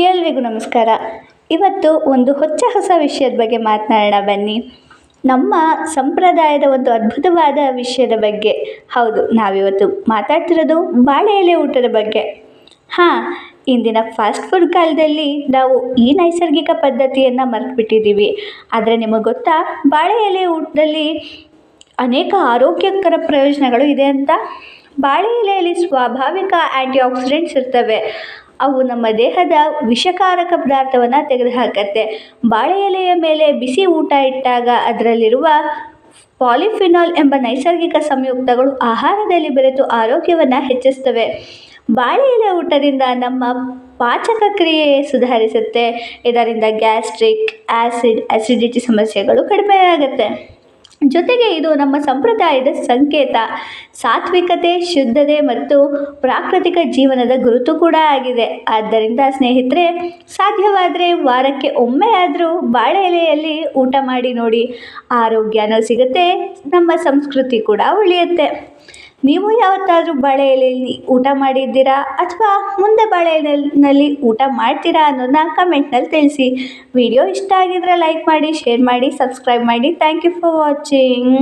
ಎಲ್ರಿಗೂ ನಮಸ್ಕಾರ. ಇವತ್ತು ಒಂದು ಹೊಚ್ಚ ಹೊಸ ವಿಷಯದ ಬಗ್ಗೆ ಮಾತನಾಡೋಣ ಬನ್ನಿ. ನಮ್ಮ ಸಂಪ್ರದಾಯದ ಒಂದು ಅದ್ಭುತವಾದ ವಿಷಯದ ಬಗ್ಗೆ. ಹೌದು, ನಾವಿವತ್ತು ಮಾತಾಡ್ತಿರೋದು ಬಾಳೆ ಎಲೆ ಊಟದ ಬಗ್ಗೆ. ಹಾಂ, ಇಂದಿನ ಫಾಸ್ಟ್ ಫುಡ್ ಕಾಲದಲ್ಲಿ ನಾವು ಈ ನೈಸರ್ಗಿಕ ಪದ್ಧತಿಯನ್ನು ಮರೆತುಬಿಟ್ಟಿದ್ದೀವಿ. ಆದರೆ ನಿಮಗೆ ಗೊತ್ತಾ ಬಾಳೆ ಎಲೆ ಊಟದಲ್ಲಿ ಅನೇಕ ಆರೋಗ್ಯಕರ ಪ್ರಯೋಜನಗಳು ಇದೆ ಅಂತ? ಬಾಳೆ ಎಲೆಯಲ್ಲಿ ಸ್ವಾಭಾವಿಕ ಆ್ಯಂಟಿ ಆಕ್ಸಿಡೆಂಟ್ಸ್ ಇರ್ತವೆ. ಅವು ನಮ್ಮ ದೇಹದ ವಿಷಕಾರಕ ಪದಾರ್ಥವನ್ನು ತೆಗೆದುಹಾಕತ್ತೆ. ಬಾಳೆ ಎಲೆಯ ಮೇಲೆ ಬಿಸಿ ಊಟ ಇಟ್ಟಾಗ ಅದರಲ್ಲಿರುವ ಪಾಲಿಫಿನಾಲ್ ಎಂಬ ನೈಸರ್ಗಿಕ ಸಂಯುಕ್ತಗಳು ಆಹಾರದಲ್ಲಿ ಬೆರೆತು ಆರೋಗ್ಯವನ್ನು ಹೆಚ್ಚಿಸ್ತವೆ ಬಾಳೆ ಎಲೆ ಊಟದಿಂದ ನಮ್ಮ ಪಾಚಕ ಕ್ರಿಯೆ ಸುಧಾರಿಸುತ್ತೆ. ಇದರಿಂದ ಗ್ಯಾಸ್ಟ್ರಿಕ್ ಆ್ಯಸಿಡ್ ಆ್ಯಸಿಡಿಟಿ ಸಮಸ್ಯೆಗಳು ಕಡಿಮೆಯಾಗುತ್ತೆ. ಜೊತೆಗೆ ಇದು ನಮ್ಮ ಸಂಪ್ರದಾಯದ ಸಂಕೇತ. ಸಾತ್ವಿಕತೆ, ಶುದ್ಧತೆ ಮತ್ತು ಪ್ರಾಕೃತಿಕ ಜೀವನದ ಗುರುತು ಕೂಡ ಆಗಿದೆ. ಆದ್ದರಿಂದ ಸ್ನೇಹಿತರೆ, ಸಾಧ್ಯವಾದರೆ ವಾರಕ್ಕೆ ಒಮ್ಮೆ ಆದರೂ ಬಾಳೆ ಎಲೆಯಲ್ಲಿ ಊಟ ಮಾಡಿ ನೋಡಿ. ಆರೋಗ್ಯನೂ ಸಿಗುತ್ತೆ, ನಮ್ಮ ಸಂಸ್ಕೃತಿ ಕೂಡ ಉಳಿಯುತ್ತೆ. ನೀವು ಯಾವತ್ತಾದರೂ ಬಾಳೆ ಎಲೆಯಲ್ಲಿ ಊಟ ಮಾಡಿದ್ದೀರಾ ಅಥವಾ ಮುಂದೆ ಬಾಳೆ ಎಲೆಯಲ್ಲಿ ಊಟ ಮಾಡ್ತೀರಾ ಅನ್ನೋದನ್ನ ಕಮೆಂಟ್ನಲ್ಲಿ ತಿಳಿಸಿ. ವಿಡಿಯೋ ಇಷ್ಟ ಆಗಿದ್ರೆ ಲೈಕ್ ಮಾಡಿ, ಶೇರ್ ಮಾಡಿ, ಸಬ್ಸ್ಕ್ರೈಬ್ ಮಾಡಿ. Thank you for watching.